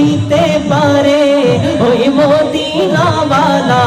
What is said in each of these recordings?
দিতে পারে? ওই মদিনাওয়ালা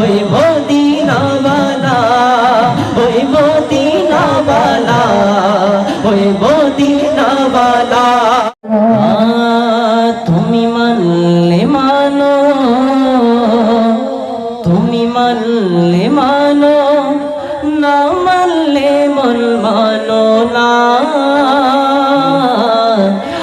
ওই মদিনাওয়ালা ওই মদিনাওয়ালা ওই মদিনাওয়ালা। তুমি মানলে মানো, তুমি মানলে মানো, না মানলে মন মানো না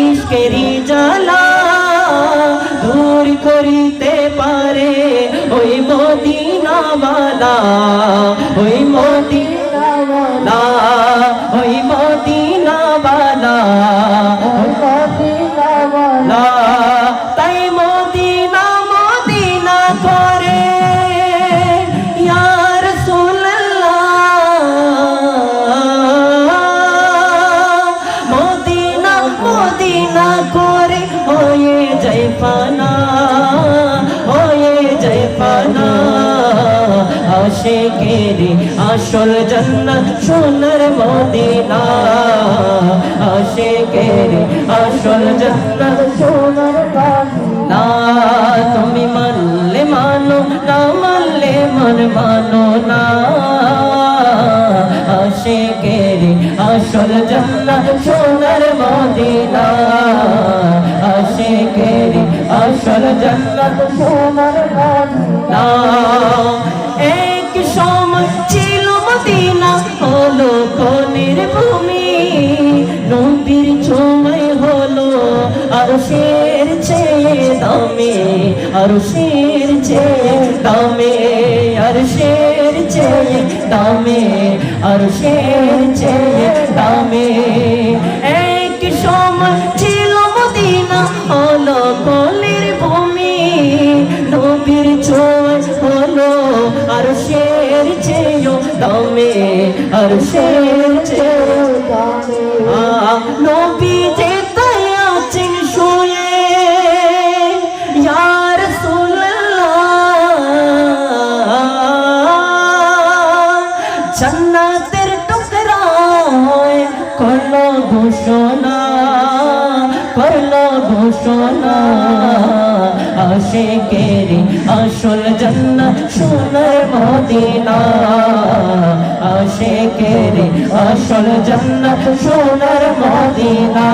ইশকেরি জ্বালা দূর করিতে যায় ফানা হয়ে যায় ফানা আশেকেরি আসল জান্নাত সোনার মদিনা। আশেকেরি আসল জান্নাত সোনার মদিনা। তুমি মানলে মানো না, মানলে মন মানো না। আশেকেরি আসল জান্নাত আসল জান্নাত সোনার মদিনা এক ছিল মদিনা, হলো ভূমি। নবীর ছোঁয় হলো আর শের দামে আর শের দামে আর শের দামে আর শের দামে। দামে আর চেয়েও নবী যে তাই আছেন শুয়ে ইয়া জান্নাতের টুকরা হয় ঘোষণা, করল ঘোষণা। আশেকেরি আসল জান্নাত সোনার মদিনা। আশেকেরি আসল জন্নত সোনার মদিনা।